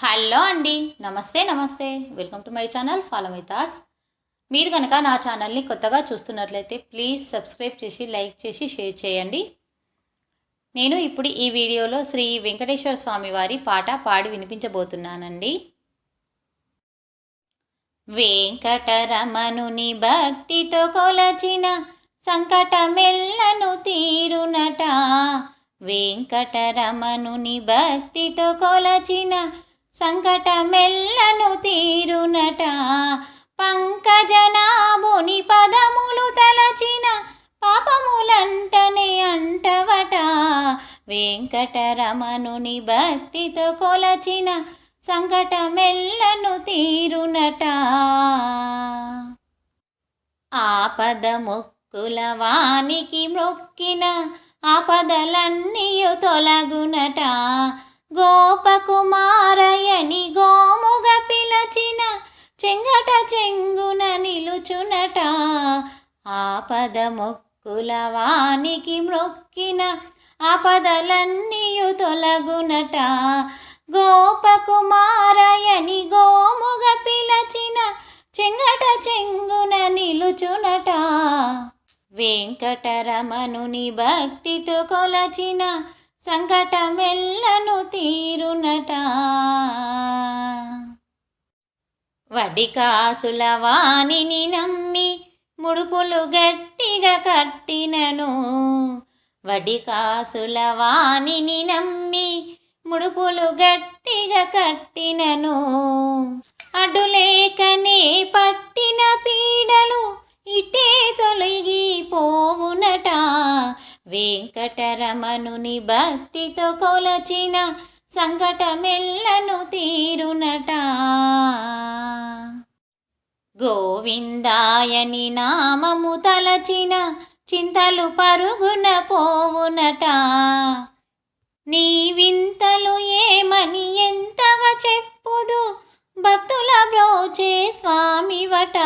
Hello అండి నమస్తే నమస్తే. Welcome to my channel follow my thoughts మీరు కనుక నా ఛానల్ని కొత్తగా చూస్తున్నట్లయితే ప్లీజ్ సబ్స్క్రైబ్ చేసి లైక్ చేసి షేర్ చేయండి. నేను ఇప్పుడు ఈ వీడియోలో శ్రీ వెంకటేశ్వర స్వామి వారి పాట పాడి వినిపించబోతున్నానండి. వెంకటరమణుని భక్తితో కొలచిన సంకటమెల్లను తీరునట. వెంకటరమణుని భక్తితో కొలచిన సంకటమెల్లను తీరునట. పంకజనాభుని పదములు తలచిన పాపములంటనే అంటవట. వెంకటరమణుని భక్తితో కొలచిన సంకటమెల్లను తీరునట. ఆపద మొక్కుల వానికి మొక్కిన ఆపదలన్నీయు తొలగునట. గోపకు చెంగట చెంగున నిలుచునట. ఆపద మొక్కుల వానికి మొక్కిన ఆపదలన్నీయు తొలగునట. గోపకుమారయని గోముగ పిలచిన చెంగట చెంగున నిలుచునట. వెంకటరమణుని భక్తితో కొలచిన సంకటమెల్లను తీరునట. వడికాసుల వాణిని నమ్మి ముడుపులు గట్టిగా కట్టినను. వడికాసుల వాణిని నమ్మి ముడుపులు గట్టిగా కట్టినను. అడులేకనే పట్టిన పీడలు ఇటే తొలగిపోవునట. వెంకటరమణుని భక్తితో కొలచిన సంకటమెల్లను తీరునట. గోవిందాయని నామము తలచిన చింతలు పరుగున పోవునట. నీ వింతలు ఏమని ఎంతగా చెప్పుదు? భక్తుల బ్రోచే స్వామివట.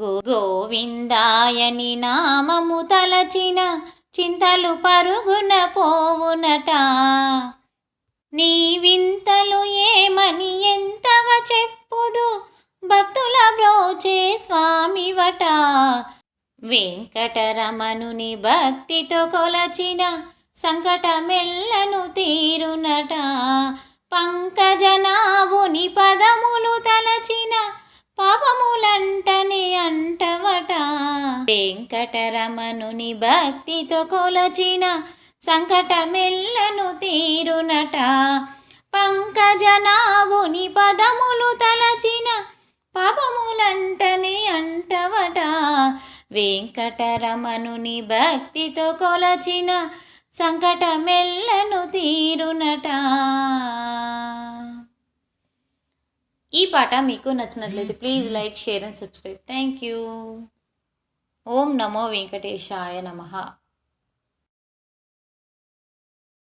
గో గోవిందాయని నామము తలచిన చింతలు పరుగున పోవునట. నీ వింతలు ఏమని ఎంతగా చెప్పుదు? భక్తుల బ్రోచే స్వామివట. వెంకటరమణుని భక్తితో కొలచిన సంకటమెల్లను తీరునట. పంకజనాభుని పదములు తలచిన పాపములంటనే అంటవట. వెంకటరమణుని భక్తితో కొలచిన సంకటమెల్లను తీరునట. పంకజనాభుని పదములు తలచిన పాపములంటనే అంటవట. వెంకటరమణుని భక్తితో కొలచిన సంకటమెల్లను తీరునట. ఈ పాట మీకు నచ్చినట్లయితే please like share and subscribe. Thank you. Om నమో వెంకటేశాయ నమః.